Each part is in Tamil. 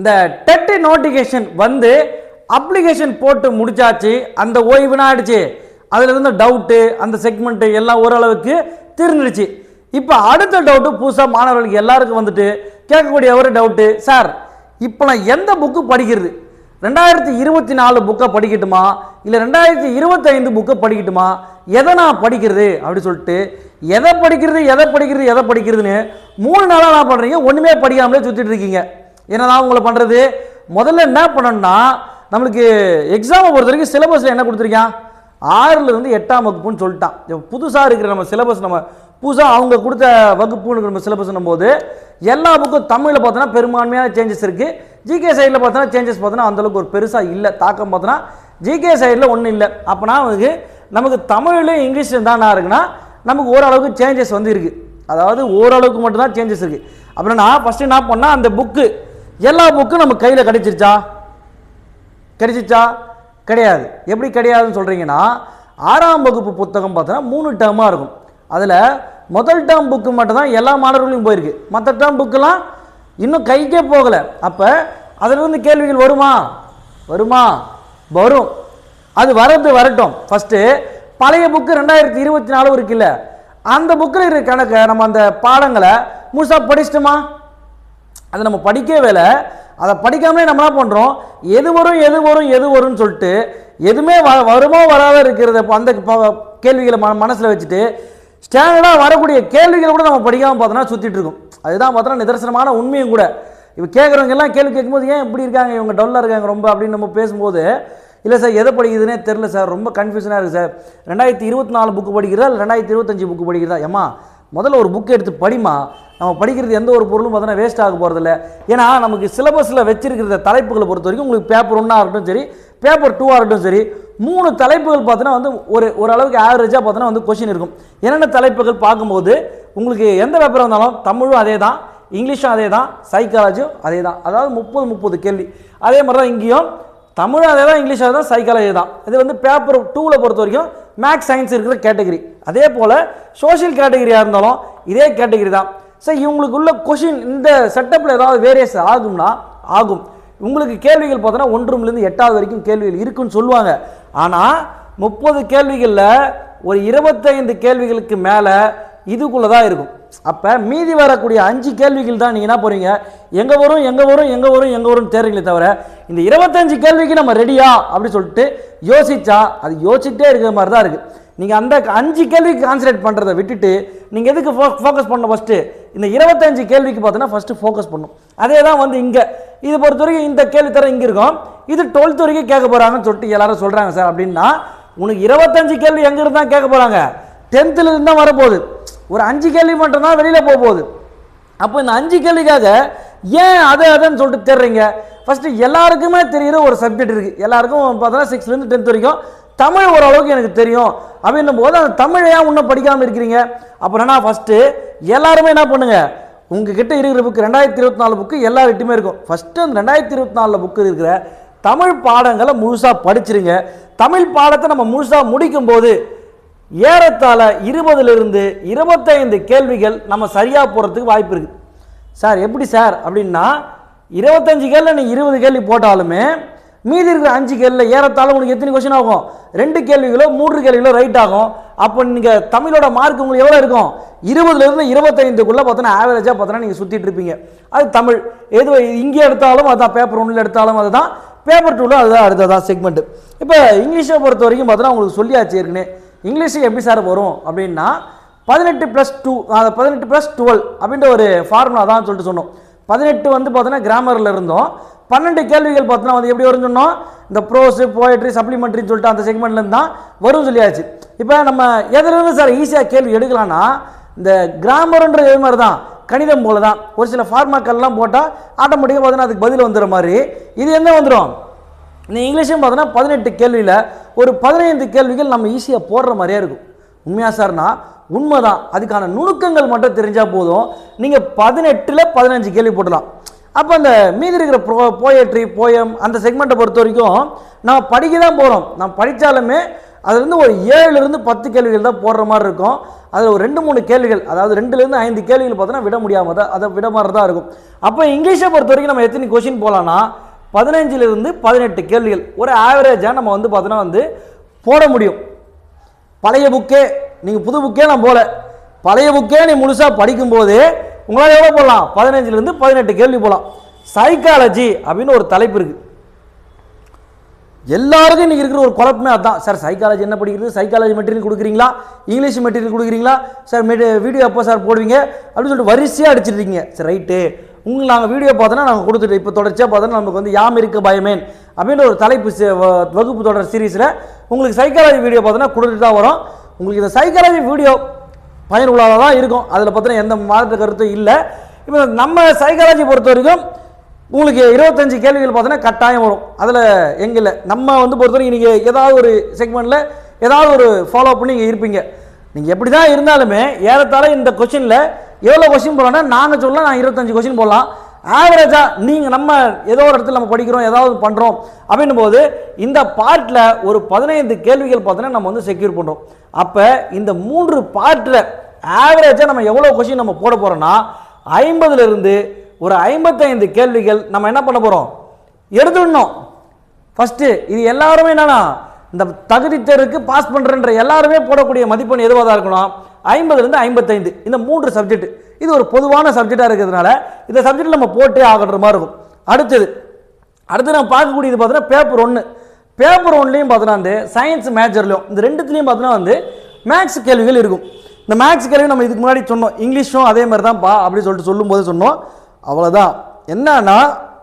இந்த டெட் நோட்டிஃபிகேஷன் வந்து அப்ளிகேஷன் போட்டு முடிச்சாச்சு அந்த ஓய்வுனா ஆயிடுச்சு? அதில் இருந்த டவுட்டு அந்த செக்மெண்ட்டு எல்லாம் ஓரளவுக்கு தீர்ந்துடுச்சு. இப்போ அடுத்த டவுட்டு புதுசாக மாணவர்களுக்கு எல்லாருக்கும் வந்துட்டு கேட்கக்கூடிய ஒரு டவுட்டு சார் இப்போ நான் எந்த புக்கு படிக்கிறது? ரெண்டாயிரத்தி இருபத்தி நாலு புக்கை படிக்கட்டுமா? இல்லை ரெண்டாயிரத்தி இருபத்தைந்து புக்கை படிக்கட்டுமா? எதை நான் படிக்கிறது? அப்படி சொல்லிட்டு எதை படிக்கிறது எதை படிக்கிறது எதை படிக்கிறதுன்னு மூணு நாளாக நான் பண்ணுறீங்க ஒன்றுமே படிக்காமலே சுற்றிட்டு இருக்கீங்க. என்னதான் உங்களை பண்ணுறது முதல்ல என்ன பண்ணணும்னா நம்மளுக்கு எக்ஸாமை பொறுத்த வரைக்கும் சிலபஸில் என்ன கொடுத்துருக்கான்? ஆறுலேருந்து எட்டாம் வகுப்புன்னு சொல்லிட்டான். புதுசாக இருக்கிற நம்ம சிலபஸ் நம்ம புதுசாக அவங்க கொடுத்த வகுப்புன்னு நம்ம சிலபஸ்னும் போது எல்லா புக்கும் தமிழில் பார்த்தோன்னா பெரும்பான்மையான சேஞ்சஸ் இருக்குது ஜிகே சைடில் பார்த்தோன்னா சேஞ்சஸ் பார்த்தோன்னா அந்தளவுக்கு ஒரு பெருசாக இல்லை தாக்கம் பார்த்தோன்னா ஜிகே சைடில் ஒன்றும் இல்லை. அப்போனா வந்து நமக்கு தமிழ்லையும் இங்கிலீஷில் தான் என்ன இருக்குன்னா நமக்கு ஓரளவுக்கு சேஞ்சஸ் வந்து இருக்குது அதாவது ஓரளவுக்கு மட்டும்தான் சேஞ்சஸ் இருக்குது அப்புறம் நான் ஃபஸ்ட்டு என்ன பண்ணால் அந்த புக்கு எல்லா புக்கும் நம்ம கையில் கிடைச்சிருச்சா? கிடைச்சிச்சா கிடையாது. எப்படி கிடையாதுன்னு சொல்கிறீங்கன்னா ஆறாம் வகுப்பு புத்தகம் பார்த்தோன்னா மூணு டேர்மாக இருக்கும். அதில் முதல் டேர்ம் புக்கு மட்டும் தான் எல்லா மாணவர்களையும் போயிருக்கு. மற்ற டேர்ம் புக்கெலாம் இன்னும் கைக்கே போகலை. அப்போ அதிலிருந்து கேள்விகள் வருமா? வருமா? வரும். அது வரது வரட்டும். ஃபஸ்ட்டு பழைய புக்கு ரெண்டாயிரத்தி இருபத்தி நாலு இருக்குல்ல அந்த புக்கில் இருக்கிற கணக்கை நம்ம அந்த பாடங்களை முழுசாக படிச்சிட்டோமா? அதை நம்ம படிக்கவே இல்லை. அதை படிக்காமலே நம்ம என்ன பண்ணுறோம் எது வரும் எது வரும் எது வரும்னு சொல்லிட்டு எதுவுமே வ வருமோ வராத இருக்கிறத அந்த கேள்விகளை ம மனசில் வச்சுட்டு ஸ்டாண்டர்டாக வரக்கூடிய கேள்விகளை கூட நம்ம படிக்காமல் பார்த்தோன்னா சுற்றிட்டு இருக்கோம். அதுதான் பார்த்தோன்னா நிதர்சனமான உண்மையும் கூட. இப்போ கேட்குறவங்க எல்லாம் கேள்வி கேட்கும்போது ஏன் இப்படி இருக்காங்க? இவங்க டல்லாக இருக்காங்க ரொம்ப அப்படின்னு நம்ம பேசும்போது இல்லை சார் எதை படிக்குதுன்னே தெரில சார் ரொம்ப கன்ஃபியூஷனாக இருக்குது சார் ரெண்டாயிரத்தி இருபத்தி நாலு புக்கு படிக்கிறதா? இல்லை ரெண்டாயிரத்தி இருபத்தஞ்சி புக்கு படிக்கிறதா? ஏம்மா முதல்ல ஒரு புக் எடுத்து படிமா நம்ம படிக்கிறது எந்த ஒரு பொருளும் பார்த்தோன்னா வேஸ்ட் ஆக போகிறதில்ல ஏன்னா நமக்கு சிலபஸில் வச்சிருக்கிற தலைப்புகளை பொறுத்த வரைக்கும் உங்களுக்கு பேப்பர் ஒன்றா இருக்கட்டும் சரி பேப்பர் டூவாக இருக்கட்டும் சரி மூணு தலைப்புகள் பார்த்தோன்னா வந்து ஒரு ஓரளவுக்கு ஆவரேஜாக பார்த்தோன்னா வந்து கொஷின் இருக்கும். என்னென்ன தலைப்புகள் பார்க்கும்போது உங்களுக்கு எந்த பேப்பராக இருந்தாலும் தமிழும் அதே தான் இங்கிலீஷும் அதே தான் சைக்காலஜியும் அதே தான் அதாவது முப்பது முப்பது கேள்வி. அதே மாதிரி தான் இங்கேயும் தமிழும் அதே தான் இங்கிலீஷ் அதே தான் சைக்காலஜி தான் இது வந்து பேப்பர் டூவில் பொறுத்த வரைக்கும் மேக்ஸ் சயின்ஸ் இருக்கிற கேட்டகரி அதே போல் சோஷியல் கேட்டகரியாக இருந்தாலும் இதே கேட்டகரி தான். சரி இவங்களுக்குள்ள கொஷின் இந்த செட்டப்பில் ஏதாவது வேரியஸ் ஆகும்னா ஆகும். உங்களுக்கு கேள்விகள் பார்த்தோன்னா ஒன்றும்லேருந்து எட்டாவது வரைக்கும் கேள்விகள் இருக்குன்னு சொல்லுவாங்க. ஆனால் முப்பது கேள்விகளில் ஒரு இருபத்தைந்து கேள்விகளுக்கு மேலே இதுக்குள்ளே தான் இருக்கும். அப்போ மீதி வரக்கூடிய அஞ்சு கேள்விகள் தான் நீங்கள் என்ன போகிறீங்க எங்கே வரும் எங்கே வரும் எங்கே வரும் எங்கே வரும்னு தேர்றீங்களே தவிர இந்த இருபத்தஞ்சு கேள்விக்கு நம்ம ரெடியா அப்படி சொல்லிட்டு யோசிச்சா அது யோசிச்சுட்டே இருக்கிற மாதிரி தான் இருக்குது நீங்கள் அந்த அஞ்சு கேள்விக்கு கான்சன்ட்ரேட் பண்ணுறதை விட்டுட்டு நீங்கள் எதுக்கு ஃபோ ஃபோக்கஸ் பண்ணணும் ஃபஸ்ட்டு இந்த இருபத்தஞ்சு கேள்விக்கு பார்த்தோன்னா ஃபஸ்ட்டு ஃபோக்கஸ் பண்ணும் அதே தான் வந்து இங்கே. இது பொறுத்த வரைக்கும் இந்த கேள்வி தர இங்கே இருக்கும். இது டுவெல்த் வரைக்கும் கேட்க போகிறாங்கன்னு சொல்லிட்டு எல்லாரும் சொல்கிறாங்க சார் அப்படின்னா உனக்கு இருபத்தஞ்சு கேள்வி எங்கே இருந்தால் கேட்க போகிறாங்க டென்த்தில் இருந்தால் வரப்போகுது. ஒரு அஞ்சு கேள்வி மட்டும்தான் வெளியில் போக போகுது. அப்போ இந்த அஞ்சு கேள்விக்காக ஏன் அதை அதைன்னு சொல்லிட்டு தேடுறீங்க? ஃபஸ்ட்டு எல்லாருக்குமே தெரிகிற ஒரு சப்ஜெக்ட் இருக்குது எல்லாருக்கும் பார்த்தோன்னா சிக்ஸ்த்லேருந்து டென்த் வரைக்கும் தமிழ் ஓரளவுக்கு எனக்கு தெரியும். அப்படின்னும் போது அந்த தமிழை ஏன் இன்னும் படிக்காமல் இருக்கிறீங்க? அப்புறம் என்ன ஃபஸ்ட்டு எல்லாருமே என்ன பண்ணுங்க? உங்ககிட்ட இருக்கிற புக்கு ரெண்டாயிரத்தி இருபத்தி நாலு புக்கு எல்லார்கிட்டையுமே இருக்கும். ஃபஸ்ட்டு அந்த ரெண்டாயிரத்தி இருபத்தி நாலில் புக்கு இருக்கிற தமிழ் பாடங்களை முழுசாக படிச்சிருங்க. தமிழ் பாடத்தை நம்ம முழுசாக முடிக்கும்போது ஏறத்தாழ இருபதுலேருந்து இருபத்தைந்து கேள்விகள் நம்ம சரியாக போகிறதுக்கு வாய்ப்பு இருக்குது சார் எப்படி சார்? அப்படின்னா இருபத்தஞ்சு கேள்வி நீங்கள் இருபது கேள்வி போட்டாலுமே மீதி இருக்கிற அஞ்சு கேள்வியில் ஏறத்தாலும் உங்களுக்கு எத்தனை கொஸ்டின் ஆகும்? ரெண்டு கேள்விகளோ மூன்று கேள்விகளோ ரைட் ஆகும். அப்போ நீங்கள் தமிழோட மார்க் உங்களுக்கு எவ்வளோ இருக்கும்? இருபதுலேருந்து இருபத்தைந்துக்குள்ளே பார்த்தோன்னா ஆவரேஜாக பார்த்தோன்னா நீங்கள் சுற்றிட்டு இருப்பீங்க. அது தமிழ். எது இங்கே எடுத்தாலும் அதுதான் பேப்பர் ஒன்றில் எடுத்தாலும் அதுதான். பேப்பர் டூவில் அதுதான் அடுத்ததான் செக்மெண்ட் இப்போ இங்கிலீஷை பொறுத்த வரைக்கும் பார்த்தோன்னா உங்களுக்கு சொல்லியாச்சு ஏற்கனவே. இங்கிலீஷுக்கு எப்படி சார் வரும் அப்படின்னா பதினெட்டு ப்ளஸ் டூ பதினெட்டு ப்ளஸ் டுவெல் அப்படின்ற ஒரு ஃபார்முலா தான் சொல்லிட்டு சொன்னோம். பதினெட்டு வந்து பார்த்தோன்னா கிராமரில் இருந்தோம். பன்னெண்டு கேள்விகள் பார்த்தோன்னா வந்து எப்படி வரும்னு சொன்னோம்? இந்த ப்ரோஸு போயட்ரி சப்ளிமெண்ட்ரின்னு சொல்லிட்டு அந்த செக்மெண்ட்லேருந்து தான் வரும்னு சொல்லியாச்சு. இப்போ நம்ம எதுலேருந்து சார் ஈஸியாக கேள்வி எடுக்கலாம்னா இந்த கிராமர்ன்ற இது மாதிரி தான். கணிதம் போல தான். ஒரு சில ஃபார்மாக்கள்லாம் போட்டால் ஆட்டோமேட்டிக்காக பார்த்தோன்னா அதுக்கு பதில் வந்துடுற மாதிரி. இது என்ன வந்துடும் இந்த இங்கிலீஷும் பார்த்தோன்னா பதினெட்டு கேள்வியில் ஒரு பதினைந்து கேள்விகள் நம்ம ஈஸியாக போடுற மாதிரியே இருக்கும். உண்மையாக சார்னா உண்மைதான். அதுக்கான நுணுக்கங்கள் மட்டும் தெரிஞ்சால் போதும். நீங்கள் பதினெட்டில் பதினஞ்சு கேள்வி போடலாம் அப்போ அந்த மீதி இருக்கிற ப்ரோ போயட்ரி போயம் அந்த செக்மெண்ட்டை பொறுத்த வரைக்கும் நம்ம படிக்க தான் போகிறோம் நம்ம படித்தாலுமே அதுலேருந்து ஒரு ஏழுலேருந்து பத்து கேள்விகள் தான் போடுற மாதிரி இருக்கும். அதில் ஒரு ரெண்டு மூணு கேள்விகள் அதாவது ரெண்டுலேருந்து ஐந்து கேள்விகள் பார்த்தோன்னா விட முடியாமல் தான் அதை விட மாதிரி தான் இருக்கும். அப்போ இங்கிலீஷை பொறுத்த வரைக்கும் நம்ம எத்தனை கொஷின் போகலான்னா பதினஞ்சிலிருந்து பதினெட்டு கேள்விகள் ஒரு ஆவரேஜாக நம்ம வந்து பார்த்தோன்னா வந்து போட முடியும். பழைய புக்கே நீங்கள் புது புக்கே நான் போகல பழைய புக்கே நீ முழுசாக படிக்கும்போது உங்களால் எவ்வளோ போடலாம்? பதினஞ்சுலேருந்து பதினெட்டு கேள்வி போகலாம் சைக்காலஜி அப்படின்னு ஒரு தலைப்பு இருக்குது எல்லாருக்கும் இன்றைக்கி இருக்கிற ஒரு குழப்பமே அதான். சார் சைக்காலஜி என்ன படிக்கிறது? சைக்காலஜி மெட்டீரியல் கொடுக்குறீங்களா? இங்கிலீஷ் மெட்டீரியல் கொடுக்குறீங்களா? சார் வீடியோ எப்போ சார் போடுவீங்க? அப்படின்னு சொல்லிட்டு வரிசையாக அடிச்சிருக்கீங்க சரி ரைட்டு. உங்களுக்கு நாங்கள் வீடியோ பார்த்தோன்னா நாங்கள் கொடுத்துட்டு இப்போ தொடர்ச்சியாக பார்த்தோன்னா நமக்கு வந்து யாம் இருக்க பயமேன் அப்படின்ற ஒரு தலைப்பு வகுப்பு தொடர் சீரீஸில் உங்களுக்கு சைக்காலஜி வீடியோ பார்த்தோன்னா கொடுத்துட்டு தான் வரும். உங்களுக்கு இந்த சைக்காலஜி வீடியோ பயனுள்ளதாக தான் இருக்கும். அதில் பார்த்தீங்கன்னா எந்த மாற்று கருத்தும் இல்லை. இப்போ நம்ம சைக்காலஜி பொறுத்த வரைக்கும் உங்களுக்கு இருபத்தஞ்சு கேள்விகள் பார்த்தீங்கன்னா கட்டாயம் வரும். அதில் எங்கில்ல நம்ம வந்து பொறுத்த வரைக்கும் நீங்கள் ஏதாவது ஒரு செக்மெண்ட்டில் ஏதாவது ஒரு ஃபாலோ பண்ணி நீங்கள் இருப்பீங்க. நீங்கள் எப்படி தான் இருந்தாலுமே ஏறத்தாழ இந்த கொஷினில் எவ்வளோ கொஷின் போடலாம்னா நாங்கள் சொல்லலாம் நான் இருபத்தஞ்சு கொஷின் போடலாம். ஆவரேஜாக நீங்கள் நம்ம ஏதோ ஒரு இடத்துல நம்ம படிக்கிறோம் ஏதாவது பண்ணுறோம் அப்படின்னும் போது இந்த பார்ட்டில் ஒரு பதினைந்து கேள்விகள் பார்த்தோன்னா நம்ம வந்து செக்யூர் பண்ணுறோம் அப்போ இந்த மூன்று பார்ட்டில் ஆவரேஜாக நம்ம எவ்வளோ கொஷின் நம்ம போட போகிறோன்னா ஐம்பதுலேருந்து ஒரு ஐம்பத்தைந்து கேள்விகள் நம்ம என்ன பண்ண போகிறோம் எடுத்துடணும். ஃபஸ்ட்டு இது எல்லாருமே என்னன்னா இந்த தகுதி தேர்வுக்கு பாஸ் பண்ணுறன்ற எல்லாருமே போடக்கூடிய மதிப்பெண் எதுவாக தான் இருக்கணும்? ஐம்பதுலேருந்து ஐம்பத்தைந்து இந்த மூன்று சப்ஜெக்ட் இது ஒரு பொதுவான சப்ஜெக்டாக இருக்கிறதுனால இந்த சப்ஜெக்ட் நம்ம போட்டே ஆகிற மாதிரி இருக்கும். அடுத்தது அடுத்து நம்ம பார்க்கக்கூடியது பார்த்தீங்கன்னா பேப்பர் ஒன்று பேப்பர் ஒன்லையும் பார்த்தோன்னா வந்து சயின்ஸ் மேஜர்லையும் இந்த ரெண்டுத்துலேயும் பார்த்தோன்னா வந்து மேக்ஸ் கேள்விகள் இருக்கும். இந்த மேக்ஸ் கேள்வி நம்ம இதுக்கு முன்னாடி சொன்னோம். இங்கிலீஷும் அதே மாதிரி தான்ப்பா அப்படின்னு சொல்லிட்டு சொல்லும்போது சொன்னோம். அவ்வளோதான் என்னன்னா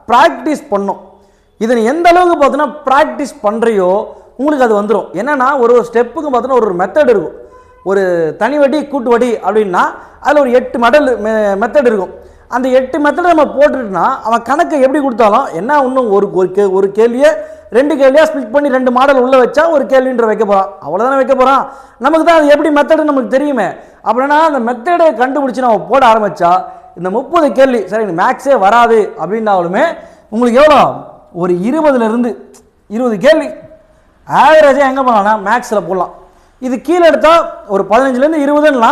ப்ராக்டிஸ் பண்ணோம். இதை நீ எந்த அளவுக்கு பார்த்தோன்னா ப்ராக்டிஸ் பண்ணுறையோ உங்களுக்கு அது வந்துடும் என்னென்னா ஒரு ஒரு ஸ்டெப்புக்கு பார்த்தோன்னா ஒரு ஒரு மெத்தட் இருக்கும். ஒரு தனி வட்டி கூட்டு வட்டி அப்படின்னா அதில் ஒரு எட்டு மெடல் மெத்தட் இருக்கும். அந்த எட்டு மெத்தடை நம்ம போட்டுட்டோம்னா அவன் கணக்கை எப்படி கொடுத்தாலும் என்ன இன்னும் ஒரு ஒரு கே ஒரு கேள்வியை ரெண்டு கேள்வியாக ஸ்பிளிட் பண்ணி ரெண்டு மாடல் உள்ளே வச்சா ஒரு கேள்வின்ற வைக்க போகிறான் அவ்வளோதானே வைக்க போகிறான் நமக்கு தான் அது எப்படி மெத்தடு நமக்கு தெரியுமே. அப்படின்னா அந்த மெத்தடை கண்டுபிடிச்சி நம்ம போட ஆரம்பித்தா இந்த முப்பது கேள்வி சரி எனக்கு மேக்ஸே வராது அப்படின்னாலுமே உங்களுக்கு எவ்வளோ ஒரு இருபதுலேருந்து இருபது கேள்வி. ஆவரேஜாக எங்கே போகலாம்னா மேக்ஸில் போடலாம். இது கீழே எடுத்தால் ஒரு பதினஞ்சுலேருந்து இருபதுன்னா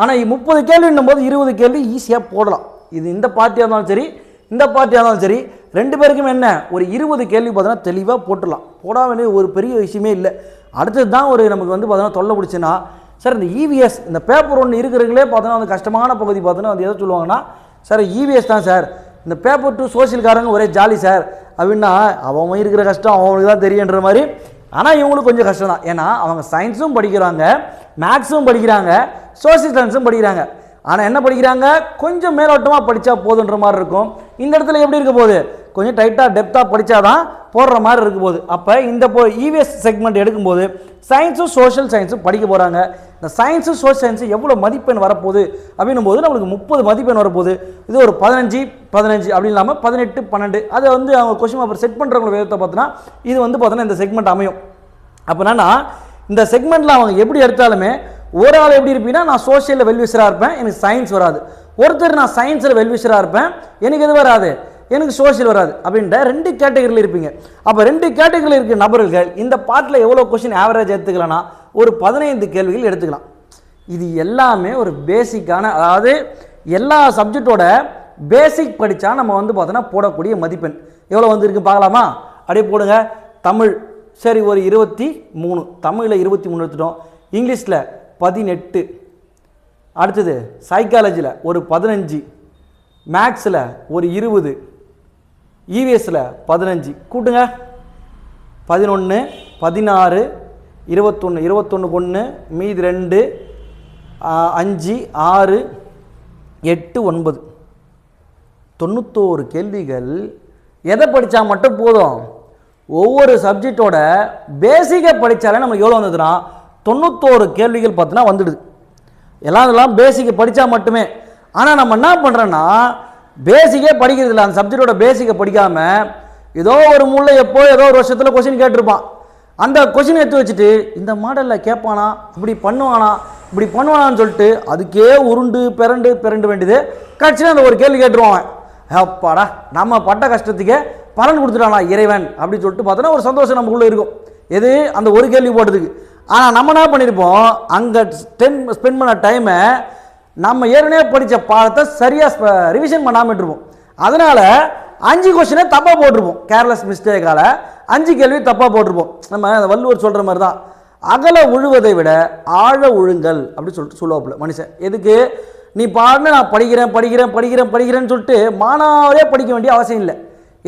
ஆனால் முப்பது கேள்வின்னும் போது இருபது கேள்வி ஈஸியாக போடலாம். இது இந்த பார்ட்டியாக இருந்தாலும் சரி இந்த பார்ட்டியாக இருந்தாலும் சரி ரெண்டு பேருக்கும் என்ன? ஒரு இருபது கேள்வி பார்த்தோன்னா தெளிவாக போட்டுடலாம். போடாம வேண்டிய ஒரு பெரிய விஷயமே இல்லை. அடுத்தது தான் ஒரு நமக்கு வந்து பார்த்தோன்னா தொல்லை பிடிச்சுன்னா சார் இந்த இவிஎஸ் இந்த பேப்பர் ஒன்று இருக்கிறவங்களே பார்த்தோன்னா அந்த கஷ்டமான பகுதி பார்த்தோன்னா அது எதை சொல்லுவாங்கன்னா சார் இவிஎஸ் தான் சார். இந்த பேப்பர் டூ சோசியல்காரங்க ஒரே ஜாலி சார். அப்படின்னா அவன் இருக்கிற கஷ்டம் அவனுக்கு தான் தெரியுன்ற மாதிரி ஆனால் இவங்களுக்கு கொஞ்சம் கஷ்டம் தான் ஏன்னா அவங்க சயின்ஸும் படிக்கிறாங்க மேக்ஸும் படிக்கிறாங்க சோசியல் சயின்ஸும் படிக்கிறாங்க. ஆனால் என்ன படிக்கிறாங்க? கொஞ்சம் மேலோட்டமாக படித்தா போதுன்ற மாதிரி இருக்கும். இந்த இடத்துல எப்படி இருக்க போகுது? கொஞ்சம் டைட்டாக டெப்த்தாக படித்தாதான் போடுற மாதிரி இருக்க போகுது. அப்போ இந்த போ இவிஎஸ் செக்மெண்ட் எடுக்கும்போது சயின்ஸும் சோஷியல் சயின்ஸும் படிக்க போகிறாங்க இந்த சயின்ஸும் சோஷியல் சயின்ஸு எவ்வளோ மதிப்பெண் வரப்போகுது? அப்படின்னும் போது நம்மளுக்கு முப்பது மதிப்பெண் வரப்போகுது. இது ஒரு பதினஞ்சு பதினஞ்சு அப்படி இல்லாமல் பதினெட்டு பன்னெண்டு. அதை வந்து அவங்க கொஸ்டின் பேப்பர் செட் பண்ணுறவங்க விதத்தை பார்த்தோன்னா இது வந்து பார்த்தோன்னா இந்த செக்மெண்ட் அமையும். அப்போ என்னன்னா இந்த செக்மெண்ட்டில் அவங்க எப்படி எடுத்தாலுமே ஒரு ஆள் எப்படி இருப்பீங்கன்னா நான் சோஷியலில் வெல்விஷராக இருப்பேன் எனக்கு சயின்ஸ் வராது. ஒருத்தர் நான் சயின்ஸில் வெல்விஷராக இருப்பேன் எனக்கு எது வராது? எனக்கு சோஷியல் வராது அப்படின்ற ரெண்டு கேட்டகரியில் இருப்பீங்க. அப்போ ரெண்டு கேட்டகரியில் இருக்கிற நபர்கள் இந்த பாட்டில் எவ்வளோ கொஷின் ஆவரேஜ் எடுத்துக்கலாம்னா ஒரு பதினைந்து கேள்விகள் எடுத்துக்கலாம். இது எல்லாமே ஒரு பேசிக்கான அதாவது எல்லா சப்ஜெக்டோட பேசிக் படித்தா நம்ம வந்து பார்த்தோன்னா போடக்கூடிய மதிப்பெண். எவ்வளோ வந்திருக்கு பார்க்கலாமா? அப்படியே போடுங்க. தமிழ் சரி ஒரு இருபத்தி மூணு. தமிழில் இருபத்தி மூணு எடுத்துட்டோம். இங்கிலீஷில் பதினெட்டு. அடுத்தது சைக்காலஜியில் ஒரு பதினஞ்சு. மேக்ஸில் ஒரு இருபது. இவிஎஸ்சில் பதினஞ்சு. கூட்டுங்க. பதினொன்று பதினாறு இருபத்தொன்று இருபத்தொன்று ஒன்று மீதி ரெண்டு அஞ்சு ஆறு எட்டு ஒன்பது. தொண்ணூத்தோரு கேள்விகள். எதை படித்தா மட்டும் போதும்? ஒவ்வொரு சப்ஜெக்டோட பேசிக்கை படித்தாலே நமக்கு எவ்வளோ வந்ததுன்னா தொண்ணூத்தோரு கேள்விகள் பார்த்தோன்னா வந்துடுது. எல்லாம் இதெல்லாம் பேசிக்கை படித்தா மட்டுமே. ஆனால் நம்ம என்ன பண்ணுறோன்னா பேசிக்கே படிக்கிறது இல்லை அந்த சப்ஜெக்டோட பேசிக்கை படிக்காமல் ஏதோ ஒரு முள்ள எப்போ ஏதோ ஒரு வருஷத்தில் கொஷின் கேட்டிருப்பான். அந்த கொஷின் எடுத்து வச்சுட்டு இந்த மாடலில் கேட்பானா? இப்படி பண்ணுவானா? இப்படி பண்ணுவானான்னு சொல்லிட்டு அதுக்கே உருண்டு பிறண்டு பிறண்டு வேண்டியது. கட்சியில் அந்த ஒரு கேள்வி கேட்டுருவான் அப்பாடா நம்ம பட்ட கஷ்டத்துக்கே பலன் கொடுத்துட்டானா இறைவன்? அப்படின்னு சொல்லிட்டு பார்த்தோன்னா ஒரு சந்தோஷம் நமக்குள்ளே இருக்கும். எது? அந்த ஒரு கேள்வி போட்டதுக்கு. ஆனால் நம்ம என்ன பண்ணியிருப்போம் அங்கே ஸ்பெண்ட் ஸ்பெண்ட் பண்ண டைமை நம்ம ஏற்கனவே படித்த பாடத்தை சரியாக ரிவிஷன் பண்ணாமல் விட்டுருவோம் அதனால் அஞ்சு கொஸ்டினே தப்பாக போட்டிருப்போம். கேர்லெஸ் மிஸ்டேக்கால் அஞ்சு கேள்வி தப்பாக போட்டிருப்போம். நம்ம அந்த வள்ளுவர் சொல்கிற மாதிரி தான் அகல உழுவதை விட ஆழ உழுங்கள் அப்படின்னு சொல்லிட்டு சொல்லுவாப்புல மனுஷன். எதுக்கு? நீ பாடுன்னு நான் படிக்கிறேன் படிக்கிறேன் படிக்கிறேன் படிக்கிறேன்னு சொல்லிட்டு மாணவரே படிக்க வேண்டிய அவசியம் இல்லை.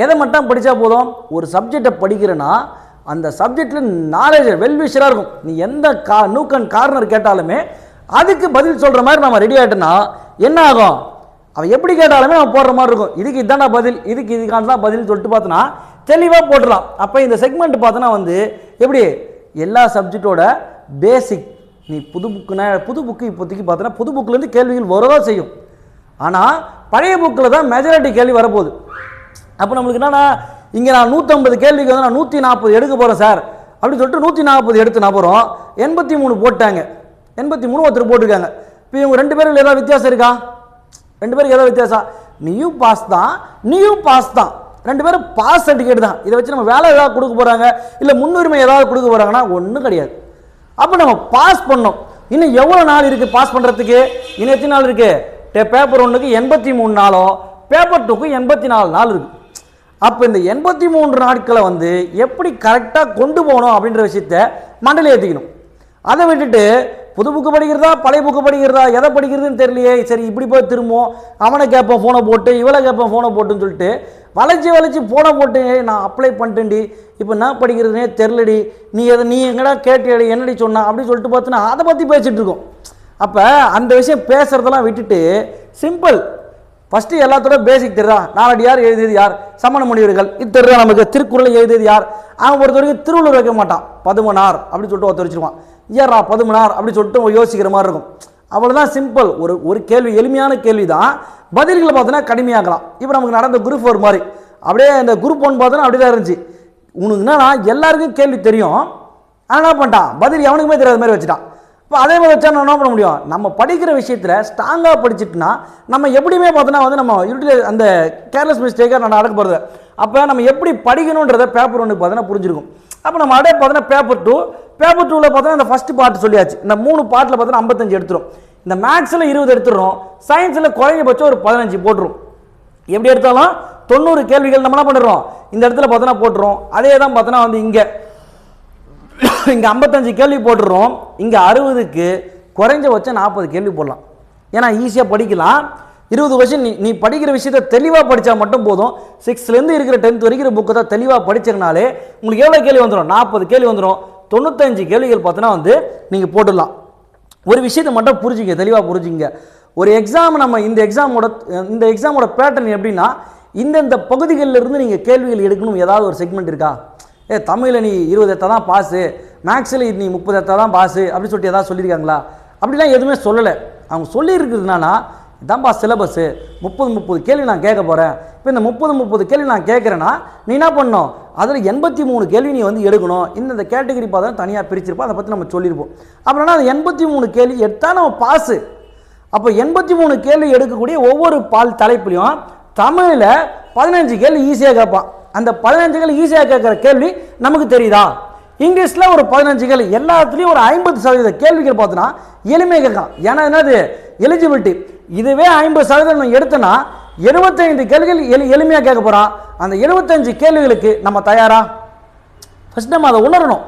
எதை மட்டும் படித்தா போதும்? ஒரு சப்ஜெக்டை படிக்கிறேன்னா அந்த சப்ஜெக்டில் நாலேஜ் வெல்விஷராக இருக்கும். நீ எந்த கா நூக்கன் கார்னர் கேட்டாலுமே அதுக்கு பதில் சொல்கிற மாதிரி நம்ம ரெடி ஆகிட்டோன்னா என்ன ஆகும்? அவன் எப்படி கேட்டாலுமே நம்ம போடுற மாதிரி இருக்கும். இதுக்கு இதாண்டா பதில் இதுக்கு இதுக்கான தான் பதில் சொல்லிட்டு பார்த்தோன்னா தெளிவாக போட்டுடலாம். அப்போ இந்த செக்மெண்ட் பார்த்தோன்னா வந்து எப்படி? எல்லா சப்ஜெக்டோட பேசிக் நீ புது புக்குனா புது புக்கு இப்போதைக்கு பார்த்தோன்னா புது புக்கிலேருந்து கேள்விகள் வரதான் செய்யும். ஆனால் பழைய புக்கில் தான் மெஜாரிட்டி கேள்வி வரப்போகுது. அப்போ நம்மளுக்கு என்னன்னா இங்கே நான் நூற்றம்பது கேள்விக்கு வந்து நான் நூற்றி நாற்பது எடுக்க போகிறேன் சார் அப்படின்னு சொல்லிட்டு நூற்றி நாற்பது எடுத்து நான் போகிறோம் எண்பத்தி மூணு போட்டாங்க. எண்பத்தி மூணு ஒருத்தர் போட்டிருக்காங்க. இப்போ இவங்க ரெண்டு பேரும் ஏதாவது வித்தியாசம் இருக்கா? ரெண்டு பேருக்கு ஏதாவது வித்தியாசம்? நீயும் பாஸ் தான் நீயும் பாஸ் தான். ரெண்டு பேரும் பாஸ் சர்டிஃபிகேட் தான். இதை வச்சு நம்ம வேலை ஏதாவது கொடுக்க போகிறாங்க இல்லை முன்னுரிமை ஏதாவது கொடுக்க போகிறாங்கன்னா ஒன்றும் கிடையாது. அப்போ நம்ம பாஸ் பண்ணோம். இன்னும் எவ்வளோ நாள் இருக்குது பாஸ் பண்ணுறதுக்கு இன்னும் எத்தனை நாள் இருக்குது பேப்பர் ஒன்றுக்கு எண்பத்தி மூணு நாளோ? பேப்பர் டூக்கு எண்பத்தி நாலு நாள் இருக்குது அப்போ இந்த எண்பத்தி மூன்று நாட்களை வந்து எப்படி கரெக்டாக கொண்டு போகணும் அப்படின்ற விஷயத்த மண்டலி ஏற்றிக்கணும் அதை விட்டுட்டு புது புக்கு படிக்கிறதா பழைய புக்கு படிக்கிறதா எதை படிக்கிறதுன்னு தெரியலையே. சரி இப்படி போய் திரும்பும் அவனை கேட்பேன் ஃபோனை போட்டு இவளை கேட்பேன் ஃபோனை போட்டுன்னு சொல்லிட்டு வளைச்சி வளைச்சி ஃபோனை போட்டு நான் அப்ளை பண்ணிட்டேன்டி. இப்போ என்ன படிக்கிறதுனே தெரிலடி நீ எதை நீ எங்கடா கேட்டு என்னடி சொன்னா? அப்படின்னு சொல்லிட்டு பார்த்தோன்னா அதை பற்றி பேசிகிட்டு இருக்கோம். அப்போ அந்த விஷயம் பேசுகிறதெல்லாம் விட்டுட்டு சிம்பிள் ஃபஸ்ட்டு எல்லாத்தோட பேசிக் தெரியுதா? நாலடியார் எழுதியது யார்? சமண முனிவர்கள். இது நமக்கு? திருக்குறளை எழுதியது யார்? அவன் பொறுத்த வரைக்கும் திருவள்ளுவர் வைக்க மாட்டான். பதுமனார் அப்படின்னு சொல்லிட்டு ஒருத்தர் வச்சுருவான் ஏறா பதுமனார் அப்படின்னு சொல்லிட்டு யோசிக்கிற மாதிரி இருக்கும். அவ்வளோதான் சிம்பிள் ஒரு ஒரு கேள்வி எளிமையான கேள்வி தான் பதில்களை பார்த்தோன்னா கடுமையாக்கலாம் இப்போ நமக்கு நடந்த குரூப் ஃபோர் மாதிரி. அப்படியே இந்த குரூப் ஒன் பார்த்தோன்னா அப்படி தான் இருந்துச்சு. உனக்கு என்னன்னா எல்லாருக்கும் கேள்வி தெரியும். ஆனால் என்ன பண்ணிட்டான்? பதில் எவனுக்குமே தெரியாத மாதிரி வச்சுட்டான். இப்போ அதே மாதிரி வச்சா நம்ம என்ன பண்ண முடியும்? நம்ம படிக்கிற விஷயத்தில் ஸ்ட்ராங்காக படிச்சுட்டுனா நம்ம எப்படியுமே பார்த்தோன்னா வந்து நம்ம யூட்டில் அந்த கேர்லெஸ் மிஸ்டேக்காக நான் நடக்க போகிறது அப்போ நம்ம எப்படி படிக்கணுன்றத பேப்பர் ஒன்று பார்த்தோன்னா புரிஞ்சிருக்கும். அப்போ நம்ம அப்படியே பார்த்தோன்னா பேப்பர் டூ பேப்பர் டூவில் பார்த்தோன்னா இந்த ஃபஸ்ட் பார்ட் சொல்லியாச்சு. இந்த மூணு பார்ட்டில் பார்த்தோன்னா ஐம்பத்தஞ்சு எடுத்துரும். இந்த மேக்ஸில் இருபது எடுத்துடுறோம். சயின்ஸில் குறைஞ்சபட்சம் ஒரு பதினஞ்சு போட்டுரும். எப்படி எடுத்தாலும்? தொண்ணூறு கேள்விகள் நம்ம என்ன பண்ணுறோம் இந்த இடத்துல பார்த்தோன்னா போட்டுரும். அதே தான் பார்த்தோன்னா வந்து இங்கே. இங்கே ஐம்பத்தஞ்சு கேள்வி போட்டுடுறோம். இங்கே அறுபதுக்கு குறைஞ்சபட்சம் நாற்பது கேள்வி போடலாம். ஏன்னா ஈஸியாக படிக்கலாம். இருபது வருஷம் நீ நீ படிக்கிற விஷயத்த தெளிவாக படித்தா மட்டும் போதும். சிக்ஸ்த்லேருந்து இருக்கிற டென்த் வரைக்கிற புக்கை தான் தெளிவாக படிச்சதுனாலே உங்களுக்கு எவ்வளோ கேள்வி வந்துடும் நாற்பது கேள்வி வந்துடும் தொண்ணூத்தஞ்சு கேள்விகள் பார்த்தோன்னா வந்து நீங்கள் போட்டுடலாம். ஒரு விஷயத்தை மட்டும் புரிஞ்சுங்க தெளிவாக புரிஞ்சுங்க. ஒரு எக்ஸாம் நம்ம இந்த எக்ஸாமோட இந்த எக்ஸாமோட பேட்டர்ன் எப்படின்னா இந்தந்த பகுதிகளில் இருந்து நீங்கள் கேள்விகள் எடுக்கணும். ஏதாவது ஒரு செக்மெண்ட் இருக்கா? ஏ தமிழில் நீ இருபது எத்தா தான் பாஸு மேக்ஸில் நீ முப்பது எத்தா தான் பாஸு அப்படின்னு சொல்லிட்டு ஏதாவது சொல்லியிருக்காங்களா? அப்படிலாம் எதுவுமே சொல்லலை. அவங்க சொல்லியிருக்குதுன்னா இதான்பா சிலபஸ்ஸு முப்பது முப்பது கேள்வி நான் கேட்க போகிறேன் இப்போ இந்த முப்பது முப்பது கேள்வி நான் கேட்குறேன்னா நீ என்ன பண்ணணும்? அதில் எண்பத்தி மூணு கேள்வி நீ வந்து எடுக்கணும். இந்த கேட்டகரி பார்த்தா தனியாக பிரிச்சிருப்போம் அதை பற்றி நம்ம சொல்லியிருப்போம் அப்புறம்னா அந்த எண்பத்தி மூணு கேள்வி எடுத்தால் நம்ம பாஸு அப்போ எண்பத்தி மூணு கேள்வி எடுக்கக்கூடிய ஒவ்வொரு பால் தலைப்புலையும் தமிழில் பதினஞ்சு கேள்வி ஈஸியாக கேட்பான். அந்த பதினஞ்சு கேள்வி ஈஸியாக கேட்குற கேள்வி நமக்கு தெரியுதா? இங்கிலீஷில் ஒரு பதினஞ்சு கேள்வி எல்லாத்துலேயும் ஒரு ஐம்பது சதவீத கேள்விகள் பார்த்தோன்னா எளிமையாக கேட்கலாம். ஏன்னா என்னது? எலிஜிபிலிட்டி இதுவே ஐம்பது சதவீதம் நம்ம எடுத்தோன்னா எழுபத்தைந்து கேள்விகள் எளி எளிமையாக கேட்க போகிறான் அந்த எழுபத்தஞ்சு கேள்விகளுக்கு நம்ம தயாரா? ஃபஸ்ட் நம்ம அதை உணரணும்.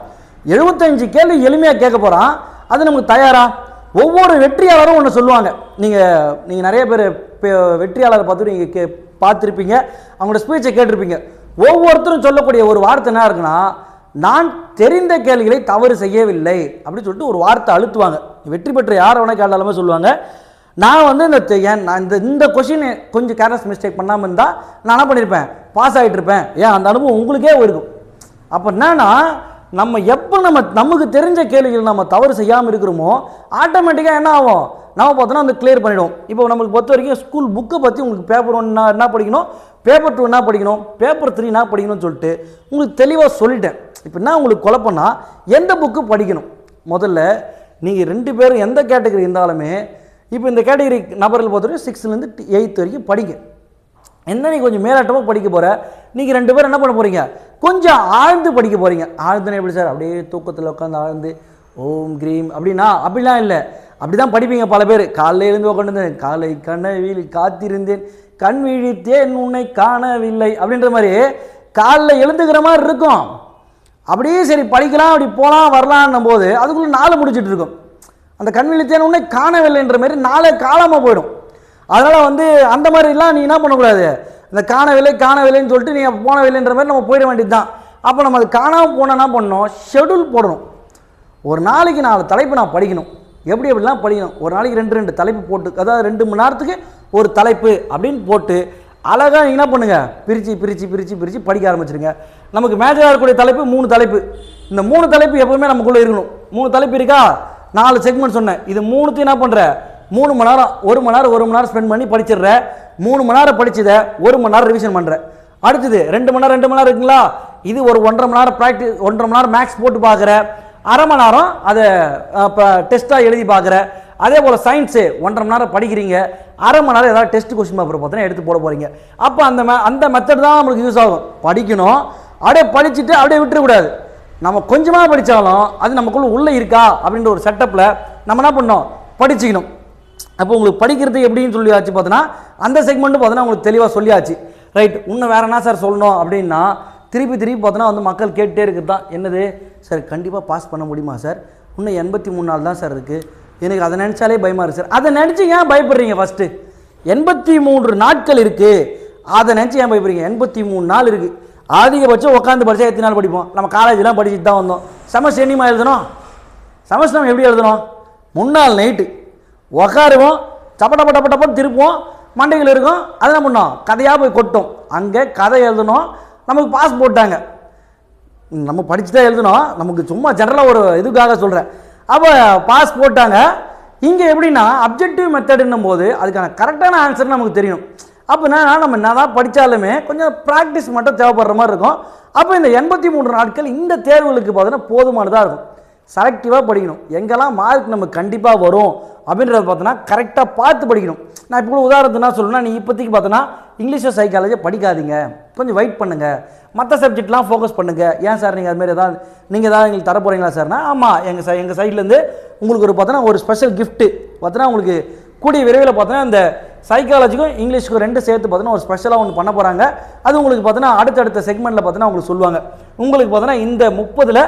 எழுபத்தஞ்சு கேள்வி எளிமையாக கேட்க போகிறான் அது நமக்கு தயாரா? ஒவ்வொரு வெற்றியாளரும் ஒன்று சொல்லுவாங்க. நீங்கள் நீங்கள் நிறைய பேர் வெற்றியாளரை பார்த்து நீங்கள் கே பார்த்துருப்பீங்க. அவங்களோட ஸ்பீச்சை கேட்டிருப்பீங்க. ஒவ்வொருத்தரும் சொல்லக்கூடிய ஒரு வார்த்தை என்ன இருக்குன்னா நான் தெரிந்த கேள்விகளை தவறு செய்யவில்லை. அப்படின்னு சொல்லிட்டு ஒரு வார்த்தை அழுத்துவாங்க. வெற்றி பெற்ற யார் வேணா கேட்டாலுமே சொல்லுவாங்க. நான் வந்து இந்த ஏன் நான் இந்த இந்த கொஷின் கொஞ்சம் கேர்லஸ் மிஸ்டேக் பண்ணாமல் இருந்தால் நான் என்ன பண்ணியிருப்பேன் பாஸ் ஆகிட்டு இருப்பேன். ஏன்? அந்த அனுபவம் உங்களுக்கே இருக்கும் அப்போ என்னன்னா நம்ம எப்போ நம்ம நமக்கு தெரிஞ்ச கேள்விகள் நம்ம தவறு செய்யாமல் இருக்கிறோமோ ஆட்டோமேட்டிக்காக என்ன ஆகும்? நம்ம பார்த்தோன்னா வந்து கிளியர் பண்ணிடுவோம். இப்போ நம்மளுக்கு பொறுத்த வரைக்கும் ஸ்கூல் புக்கை பற்றி உங்களுக்கு பேப்பர் ஒன்னா என்ன படிக்கணும்? பேப்பர் டூ என்ன படிக்கணும்? பேப்பர் த்ரீ என்ன படிக்கணும்னு சொல்லிட்டு உங்களுக்கு தெளிவாக சொல்லிட்டேன். இப்போ என்ன உங்களுக்கு குழப்பம்னா எந்த புக்கு படிக்கணும்? முதல்ல நீங்கள் ரெண்டு பேரும் எந்த கேட்டகரி இருந்தாலுமே இப்போ இந்த கேட்டகரி நபர்கள் பொறுத்த வரைக்கும் சிக்ஸ்த்லேருந்து எயித் வரைக்கும் படிங்க. என்ன நீ கொஞ்சம் மேலாட்டமாக படிக்க போகிற நீங்கள் ரெண்டு பேரும் என்ன பண்ண போகிறீங்க கொஞ்சம் ஆழ்ந்து படிக்க போகிறீங்க ஆழ்ந்துன்னு எப்படி சார்? அப்படியே தூக்கத்தில் உட்காந்து ஆழ்ந்து ஓம் கிரீம் அப்படின்னா அப்படிலாம் இல்லை. அப்படி தான் படிப்பீங்க பல பேர். காலைல எழுந்து உட்காந்துருந்தேன் காலை கனவில் காத்திருந்தேன். கண் விழித்தேன் உன்னை காணவில்லை. அப்படின்ற மாதிரி காலைல எழுந்துக்கிற மாதிரி இருக்கும். அப்படியே சரி படிக்கலாம் அப்படி போகலாம் வரலான்னும் போது அதுக்குள்ளே நாலு முடிச்சிட்டு இருக்கும். அந்த கண் விழித்தேன் உன்னை காணவில்லைன்ற மாதிரி நாளே காணாமல் போயிடும். அதனால் வந்து அந்த மாதிரிலாம் நீ என்ன பண்ணக்கூடாது? இந்த காணவில்லை காணவில்லைன்னு சொல்லிட்டு நீ போனவில்லைன்ற மாதிரி நம்ம போயிட வேண்டியது தான் அப்போ நம்ம அது காணாமல் போனால் என்ன பண்ணணும்? ஷெடியூல் போடணும். ஒரு நாளைக்கு நாலு தலைப்பு நான் படிக்கணும். எப்படி எப்படிலாம் படிக்கணும்? ஒரு நாளைக்கு ரெண்டு ரெண்டு தலைப்பு போட்டு அதாவது ரெண்டு மணி நேரத்துக்கு ஒரு தலைப்பு அப்படின்னு போட்டு அழகாக நீங்கள் என்ன பண்ணுங்கள் பிரித்து பிரித்து பிரித்து பிரித்து படிக்க ஆரம்பிச்சிருங்க. நமக்கு மேஜராக இருக்கக்கூடிய தலைப்பு மூணு தலைப்பு. இந்த மூணு தலைப்பு எப்பவுமே நமக்குள்ளே இருக்கணும். மூணு தலைப்பு இருக்கா? நாலு செக்மெண்ட் சொன்னேன். இது மூணுத்தையும் என்ன பண்ணுற மூணு மணி நேரம் ஒரு மணி நேரம் ஒரு மணி நேரம் ஸ்பெண்ட் பண்ணி படிச்சிடுற. மூணு மணி நேரம் படிச்சதை ஒரு மணி நேரம் ரிவிஷன் பண்ணுற அடுத்தது ரெண்டு மணி நேரம் ரெண்டு மணி நேரம் இருக்குங்களா? இது ஒரு ஒன்றரை மணி நேரம் ப்ராக்டிஸ் ஒன்றரை மணி நேரம் மேக்ஸ் போட்டு பார்க்குற. அரை மணி நேரம் அதை இப்போ டெஸ்ட்டாக எழுதி பார்க்குற. அதே போல் சயின்ஸு ஒன்றரை மணி நேரம் படிக்கிறீங்க. அரை மணி நேரம் ஏதாவது டெஸ்ட் கொஸ்டின் பேப்பர் பார்த்தீங்கன்னா எடுத்து போட போகிறீங்க அப்போ அந்த மெ அந்த மெத்தட் தான் நம்மளுக்கு யூஸ் ஆகும். படிக்கணும். அப்படியே படிச்சுட்டு அப்படியே விட்டுறக்கூடாது. நம்ம கொஞ்சமாக படித்தாலும் அது நமக்குள்ளே உள்ளே இருக்கா அப்படின்ற ஒரு செட்டப்பில் நம்ம என்ன பண்ணோம்? படிச்சுக்கணும். அப்போ உங்களுக்கு படிக்கிறது எப்படின்னு சொல்லியாச்சு பார்த்தோன்னா அந்த செக்மெண்ட்டும் பார்த்தோன்னா உங்களுக்கு தெளிவாக சொல்லியாச்சு. ரைட் இன்னும் வேறு என்ன சார் சொல்லணும் அப்படின்னா திருப்பி திருப்பி பார்த்தோன்னா வந்து மக்கள் கேட்டே இருக்குது தான். என்னது? சார் கண்டிப்பாக பாஸ் பண்ண முடியுமா சார் இன்னும் எண்பத்தி மூணு நாள் தான் சார் இருக்குது எனக்கு அதை நினச்சாலே பயமாக இருக்குது சார் அதை நினச்சி ஏன் பயப்படுறீங்க ஃபஸ்ட்டு எண்பத்தி மூன்று நாட்கள் இருக்குது அதை நினச்சி ஏன் பயப்படுறீங்க? எண்பத்தி மூணு நாள் இருக்குது அதிகபட்சம் உட்காந்து படித்தா எத்தனை நாள் படிப்போம். நம்ம காலேஜ்லாம் படிச்சுட்டு தான் வந்தோம். செமஸ்டர் என்னமா எழுதணும்? செமஸ்டர் நம்ம எப்படி எழுதணும்? முன்னாள் நைட்டு. உக்காருவோம் சப்பட்ட பட்ட டப்ப டப்பன்னு திருப்போம் மண்டைகள் இருக்கும் அதை என்ன பண்ணோம்? கதையாக போய் கொட்டும். அங்கே கதை எழுதணும். நமக்கு பாஸ் போட்டாங்க. நம்ம படிச்சு தான் எழுதணும். நமக்கு சும்மா ஜென்ரலாக ஒரு இதுக்காக சொல்கிறேன் அப்போ பாஸ் போட்டாங்க. இங்கே எப்படின்னா அப்ஜெக்டிவ் மெத்தடுன்னும் போது அதுக்கான கரெக்டான ஆன்சர் நமக்கு தெரியும் அப்போ நம்ம என்ன தான் படித்தாலுமே கொஞ்சம் ப்ராக்டிஸ் மட்டும் தேவைப்படுற மாதிரி இருக்கும். அப்போ இந்த எண்பத்தி மூன்று நாட்கள் இந்த தேர்வுகளுக்கு பார்த்தீங்கன்னா போதுமானதாக இருக்கும். செலக்டிவாக படிக்கணும். எங்கெல்லாம் மார்க் நம்ம கண்டிப்பாக வரும் அப்படின்றத பார்த்தோன்னா கரெக்டாக பார்த்து படிக்கணும். நான் இப்போ கூட உதாரணத்துக்கு என்ன சொல்லணும்னா நீ இப்போதைக்கு பார்த்தோன்னா இங்கிலீஷோ சைக்காலஜி படிக்காதீங்க. கொஞ்சம் வெயிட் பண்ணுங்கள் மற்ற சப்ஜெக்ட்லாம் ஃபோக்கஸ் பண்ணுங்கள் ஏன் சார் நீங்கள் அதுமாரி ஏதாவது நீங்கள் ஏதாவது எங்களுக்கு தர போகிறீங்களா சார்னா ஆமாம் எங்கள் சை எங்கள் சைட்லேருந்து உங்களுக்கு ஒரு பார்த்தோன்னா ஒரு ஸ்பெஷல் கிஃப்ட்டு பார்த்தோன்னா உங்களுக்கு கூடிய விரைவில் பார்த்தோன்னா இந்த சைக்காலஜிக்கும் இங்கிலீஷுக்கும் ரெண்டு சேர்த்து பார்த்தோன்னா ஒரு ஸ்பெஷலாக ஒன்று பண்ண போகிறாங்க அது உங்களுக்கு பார்த்தோன்னா அடுத்தடுத்த செக்மெண்ட்டில் பார்த்தோன்னா உங்களுக்கு சொல்லுவாங்க. உங்களுக்கு பார்த்தோன்னா இந்த முப்பதில்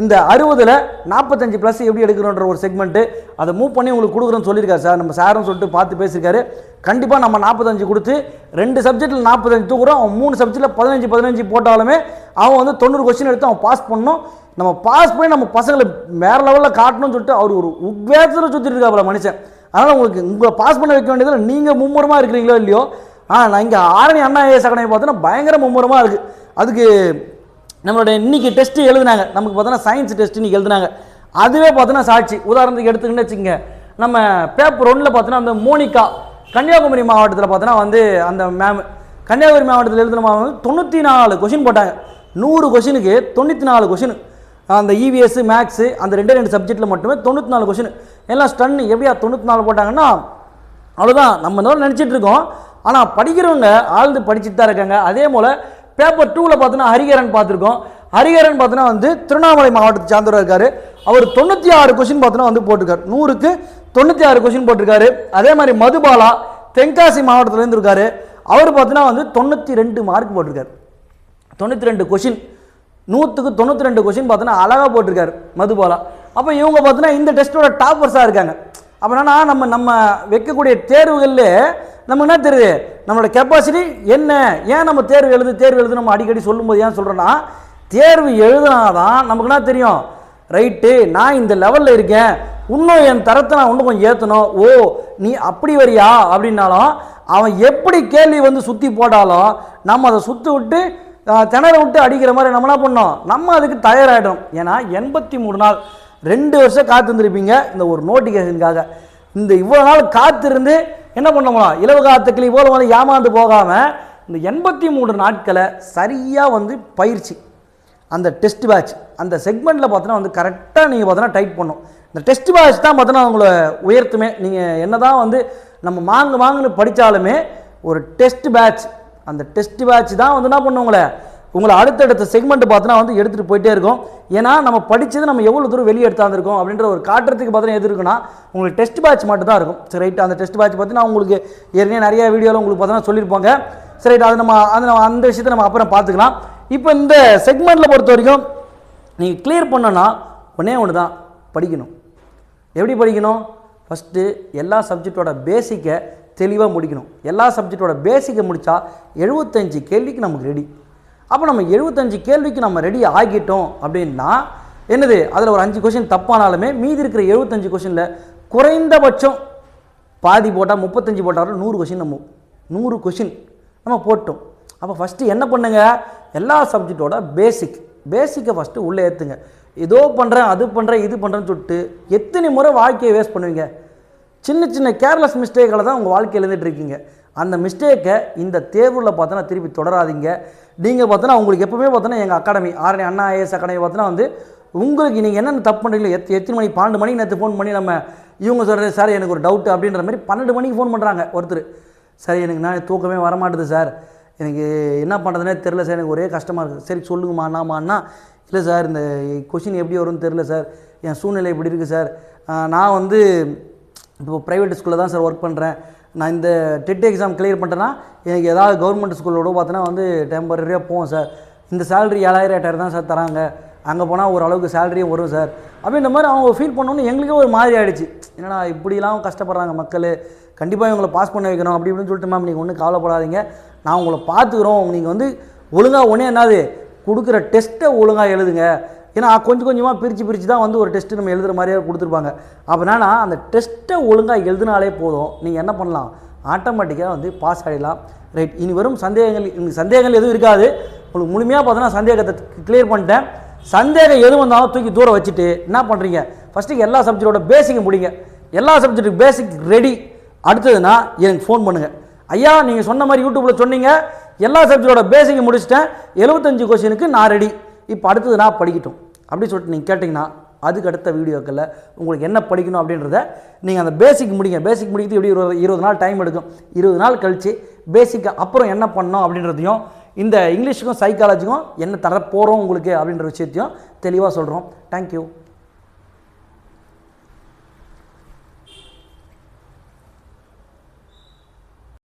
இந்த அறுபதில் நாற்பத்தஞ்சு ப்ளஸ் எப்படி எடுக்கணுன்ற ஒரு செக்மெண்ட்டு அதை மூவ் பண்ணி உங்களுக்கு கொடுக்குறோன்னு சொல்லியிருக்காரு சார். நம்ம சாரும் சொல்லிட்டு பார்த்து பேசியிருக்காரு. கண்டிப்பாக நம்ம நாற்பத்தஞ்சு கொடுத்து ரெண்டு சப்ஜெக்ட்டில் நாற்பத்தஞ்சு தூக்குறோம். அவன் மூணு சப்ஜெக்ட்டில் பதினஞ்சு பதினஞ்சு போட்டாலுமே அவன் வந்து தொண்ணூறு கொஸ்டின் எடுத்து அவன் பாஸ் பண்ணணும். நம்ம பாஸ் பண்ணி நம்ம பசங்களை வேறு லெவலில் காட்டணும்னு சொல்லிட்டு அவர் ஒரு உத்வேகத்தில் சுற்றிட்டு இருக்காப்புல மனுஷன். அதனால் உங்களுக்கு உங்களை பாஸ் பண்ண வைக்க வேண்டியதில் நீங்கள் மும்முரமாக இருக்கிறீங்களோ இல்லையோ? ஆ நான் இங்கே ஆரணி அண்ணா ஏஎஸ் அகாடமி பார்த்தோன்னா பயங்கர மும்முரமாக இருக்குது அதுக்கு நம்மளோட இன்னைக்கு டெஸ்ட்டு எழுதுனாங்க. நமக்கு பார்த்தோன்னா சயின்ஸ் டெஸ்ட் இன்னைக்கு எழுதுனாங்க. அதுவே பார்த்தோன்னா சாட்சி. உதாரணத்துக்கு எடுத்துக்கின்னு வச்சுங்க நம்ம பேப்பர் ஒன்றில் பார்த்தோன்னா அந்த மோனிகா கன்னியாகுமரி மாவட்டத்தில் பார்த்தோன்னா வந்து அந்த மேம் கன்னியாகுமரி மாவட்டத்தில் எழுதுன மாவட்டம் வந்து தொண்ணூற்றி நாலு கொஷின் போட்டாங்க. நூறு கொஷினுக்கு தொண்ணூற்றி நாலு கொஷின் அந்த இவிஎஸ் மேக்ஸு அந்த ரெண்டு ரெண்டு சப்ஜெக்ட்டில் மட்டுமே தொண்ணூற்றி நாலு கொஷின் எல்லாம் ஸ்டன் எப்படியா தொண்ணூற்றி நாலு போட்டாங்கன்னா அவ்வளோதான் நம்ம இந்த நினச்சிட்டு இருக்கோம். ஆனால் படிக்கிறவங்க ஆழ்ந்து படிச்சுட்டு தான் இருக்காங்க. அதே போல் பேப்பர் டூவில் பார்த்தோன்னா ஹரிகரன் பார்த்துருக்கோம். ஹரிகரன் பார்த்தோன்னா வந்து திருவண்ணாமலை மாவட்டத்தை சார்ந்தவராக இருக்கார். அவர் தொண்ணூற்றி ஆறு கொஷின் பார்த்தோன்னா வந்து போட்டிருக்காரு. நூறுக்கு தொண்ணூற்றி ஆறு கொஷின் போட்டிருக்காரு. அதே மாதிரி மதுபாலா தென்காசி மாவட்டத்துலேருந்து இருக்காரு. அவர் பார்த்தோன்னா வந்து தொண்ணூற்றி ரெண்டு மார்க் போட்டிருக்காரு. தொண்ணூற்றி ரெண்டு கொஷின் நூற்றுக்கு தொண்ணூற்றி ரெண்டு கொஷின் பார்த்தோன்னா அழகாக போட்டிருக்காரு மதுபாலா அப்போ இவங்க பார்த்தோன்னா இந்த டெஸ்ட்டோட டாப்பர்ஸாக இருக்காங்க. அப்போ என்னன்னா நம்ம நம்ம வைக்கக்கூடிய தேர்வுகளில் நம்ம என்ன தெரியுது? நம்மளோட கெப்பாசிட்டி என்ன? ஏன் நம்ம தேர்வு எழுது தேர்வு எழுது நம்ம அடிக்கடி சொல்லும்போது ஏன் சொல்கிறோன்னா தேர்வு எழுதுனாதான் நமக்கு என்ன தெரியும்? ரைட்டு நான் இந்த லெவலில் இருக்கேன். இன்னும் என் தரத்தை நான் இன்னும் கொஞ்சம் ஏற்றணும் ஓ நீ அப்படி வரியா? அப்படின்னாலும் அவன் எப்படி கேள்வி வந்து சுற்றி போட்டாலும் நம்ம அதை சுற்றி விட்டு திணற விட்டு அடிக்கிற மாதிரி நம்ம என்ன பண்ணோம்? நம்ம அதுக்கு தயாராகிடும் ஏன்னா எண்பத்தி மூணு நாள் ரெண்டு வருஷம் காத்திருந்துருப்பீங்க இந்த ஒரு நோட்டிஃபிகேஷனுக்காக. இந்த இவ்வளோ நாள் காத்திருந்து என்ன பண்ணோம்னா இலவு காத்த கிளி போல வந்து ஏமாந்து போகாமல் இந்த எண்பத்தி மூணு நாட்களை சரியாக வந்து பயிற்சி அந்த டெஸ்ட் பேட்ச் அந்த செக்மெண்ட்டில் பார்த்தோன்னா வந்து கரெக்டாக நீங்கள் பார்த்தோன்னா டைட் பண்ணும் இந்த டெஸ்ட் பேட்ச் தான் பார்த்தோன்னா உங்களை உயர்த்துமே. நீங்கள் என்ன தான் வந்து நம்ம மாங்கு மாங்குன்னு படித்தாலுமே ஒரு டெஸ்ட் பேட்ச் அந்த டெஸ்ட் பேட்ச் தான் வந்து என்ன பண்ணும் உங்களை உங்களை அடுத்தடுத்த செக்மெண்ட் பார்த்தோன்னா வந்து எடுத்துகிட்டு போயிட்டே இருக்கும். ஏன்னா நம்ம படித்தது நம்ம எவ்வளோ தூரம் வெளியே எடுத்தாந்துருக்கோம் அப்படின்ற ஒரு காட்டுறதுக்கு பார்த்தீங்கன்னா எது இருக்குன்னா உங்களுக்கு டெஸ்ட் பேட்ச் மட்டும் தான் இருக்கும். சரி ரைட் அந்த டெஸ்ட் பேட்ச் பற்றி நான் உங்களுக்கு ஏற்கனவே நிறைய வீடியோவில் உங்களுக்கு பார்த்தீங்கன்னா சொல்லியிருப்பாங்க. சரி ரைட் அது நம்ம அது நம்ம அந்த விஷயத்தை நம்ம அப்புறம் பார்த்துக்கலாம். இப்போ இந்த செக்மெண்ட்டில் பொறுத்த வரைக்கும் நீங்கள் கிளியர் பண்ணனா ஒன்றே ஒன்று தான் படிக்கணும். எப்படி படிக்கணும்? ஃபஸ்ட்டு எல்லா சப்ஜெக்டோட பேசிக்கை தெளிவாக முடிக்கணும். எல்லா சப்ஜெக்டோட பேசிக்கை முடித்தா எழுபத்தஞ்சு கேள்விக்கு நமக்கு ரெடி அப்போ நம்ம எழுபத்தஞ்சு கேள்விக்கு நம்ம ரெடி ஆகிட்டோம் அப்படின்னா என்னது? அதில் ஒரு அஞ்சு கொஷின் தப்பானாலுமே மீதி இருக்கிற எழுபத்தஞ்சு கொஷினில் குறைந்தபட்சம் பாதி போட்டால் முப்பத்தஞ்சு போட்டாலும் நூறு கொஷின் நம்ம நூறு கொஷின் நம்ம போட்டோம். அப்போ ஃபஸ்ட்டு என்ன பண்ணுங்க? எல்லா சப்ஜெக்டோட பேசிக் பேசிக்கை ஃபஸ்ட்டு உள்ளே ஏற்றுங்க ஏதோ பண்ணுறேன் அது பண்ணுறேன் இது பண்ணுறேன்னு சொல்லிட்டு எத்தனை முறை வாழ்க்கையை வேஸ்ட் பண்ணுவீங்க? சின்ன சின்ன கேர்லெஸ் மிஸ்டேக்கில் தான் உங்கள் வாழ்க்கையில் எழுந்துட்டுருக்கீங்க அந்த மிஸ்டேக்கை இந்த தேர்வில் பார்த்தோன்னா திருப்பி தொடராதீங்க. நீங்கள் பார்த்தோன்னா உங்களுக்கு எப்போவுமே பார்த்தோன்னா எங்கள் academy Arani Anna IAS academy பார்த்தோன்னா வந்து உங்களுக்கு நீங்கள் என்னென்ன தப்பு பண்ணுறீங்களோ எத் எத்தனை மணி பன்னெண்டு மணிக்கு நேற்று ஃபோன் பண்ணி நம்ம இவங்க சொல்கிறது சார் எனக்கு ஒரு டவுட் அப்படின்ற மாதிரி பன்னெண்டு மணிக்கு ஃபோன் பண்ணுறாங்க ஒருத்தர். சார் எனக்கு நான் தூக்கமே வரமாட்டுது சார். எனக்கு என்ன பண்ணுறதுனே தெரில சார். எனக்கு ஒரே கஷ்டமாக இருக்குது சரி சொல்லுங்கம்மா அண்ணாமான்னா இல்லை சார் இந்த கொஷின் எப்படி வரும்னு தெரில சார். என் சூழ்நிலை இப்படி இருக்குது சார்? நான் வந்து இப்போ ப்ரைவேட் ஸ்கூலில் தான் சார் ஒர்க் பண்ணுறேன் நான் இந்த டெட் எக்ஸாம் கிளியர் பண்ணிட்டேன்னா எனக்கு ஏதாவது கவர்மெண்ட் ஸ்கூலோட பார்த்தோன்னா வந்து டெம்பரரியாக போவோம் சார் இந்த சேலரி ஏழாயிரம் எட்டாயிரம் தான் சார் தராங்க. அங்கே போனால் ஓரளவுக்கு சேலரியும் வரும் சார் அப்படின்ற மாதிரி அவங்க ஃபீல் பண்ணோன்னு எங்களுக்கே ஒரு மாதிரி ஆகிடுச்சு என்னடா இப்படிலாம் கஷ்டப்படுறாங்க மக்கள். கண்டிப்பாக இவங்களை பாஸ் பண்ண வைக்கணும் அப்படி இப்படின்னு சொல்லிட்டு மேம் நீங்கள் ஒன்றும் கவலைப்படாதீங்க. நான் உங்களை பார்த்துக்குறோம். நீங்கள் வந்து ஒழுங்காக ஒன்றே என்னது? கொடுக்குற டெஸ்ட்டை ஒழுங்காக எழுதுங்க. ஏன்னா கொஞ்சம் கொஞ்சமாக பிரித்து பிரித்து தான் வந்து ஒரு டெஸ்ட்டு நம்ம எழுதுகிற மாதிரியே கொடுத்துருப்பாங்க. அப்படின்னா அந்த டெஸ்ட்டை ஒழுங்காக எழுதினாலே போதும். நீங்கள் என்ன பண்ணலாம்? ஆட்டோமேட்டிக்காக வந்து பாஸ் ஆகிடலாம் ரைட் இனி வரும் சந்தேகங்கள் இனி சந்தேகங்கள் எதுவும் இருக்காது. உங்களுக்கு முழுமையாக பார்த்தோன்னா சந்தேகத்தை கிளியர் பண்ணிட்டேன். சந்தேகம் எது வந்தாலும் தூக்கி தூரம் வச்சுட்டு என்ன பண்ணுறீங்க ஃபஸ்ட்டு எல்லா சப்ஜெக்டோட பேசிக்கை முடிங்க. எல்லா சப்ஜெக்ட்டுக்கு பேசிக் ரெடி அடுத்ததுன்னா எனக்கு ஃபோன் பண்ணுங்கள் ஐயா நீங்கள் சொன்ன மாதிரி யூடியூப்பில் சொன்னீங்க. எல்லா சப்ஜெக்டோட பேசிக்கை முடிச்சிட்டேன். எழுபத்தஞ்சு கொஸ்டினுக்கு நான் ரெடி இப்போ அடுத்தது நான் படிக்கட்டும். அப்படி சொல்லிட்டு நீங்கள் கேட்டிங்கன்னா அதுக்கு அடுத்த வீடியோக்களில் உங்களுக்கு என்ன படிக்கணும் அப்படின்றத நீங்கள் அந்த பேசிக் முடிங்க. பேசிக் முடிக்கிறது எப்படி இருபது இருபது நாள் டைம் எடுக்கும். இருபது நாள் கழித்து பேசிக்கு அப்புறம் என்ன பண்ணோம் அப்படின்றதையும் இந்த இங்கிலீஷுக்கும் சைக்காலஜிக்கும் என்ன தர போகிறோம் உங்களுக்கு அப்படின்ற விஷயத்தையும் தெளிவாக சொல்கிறோம் தேங்க்யூ